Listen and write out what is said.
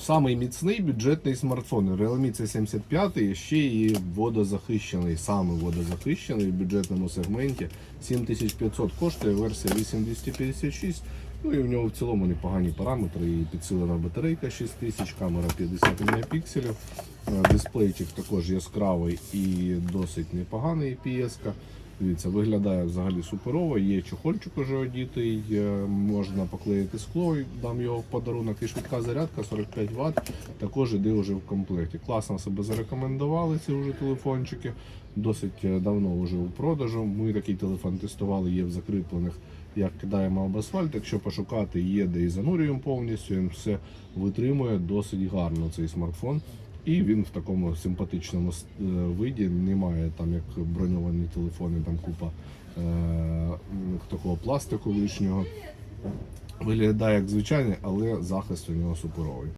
Самий міцний бюджетний смартфон. Realme C75 і ще і водозахищений, саме водозахищений в бюджетному сегменті. 7500 коштує, версія 8256. Ну і в нього в цілому непогані параметри. І підсилена батарейка 6000, камера 50 мегапікселів. Е, Дисплейчик також яскравий і досить непоганий IPS. -ка. Дивіться, виглядає взагалі суперово. Є чохольчик уже одітий, е, можна поклеїти скло, дам його в подарунок. І швидка зарядка 45 Вт. Також іде вже в комплекті. Класно себе зарекомендували ці вже телефончики. Досить е, давно вже у продажу. Ми такий телефон тестували, є в закріплених, як кидаємо об асфальт. Якщо пошукати, є де і занурюємо повністю. Він все витримує досить гарно цей смартфон. І він в такому симпатичному е, виді. Немає там як броньовані телефони, там купа е, такого пластику лишнього. Виглядає як звичайний, але захист у нього суперовий.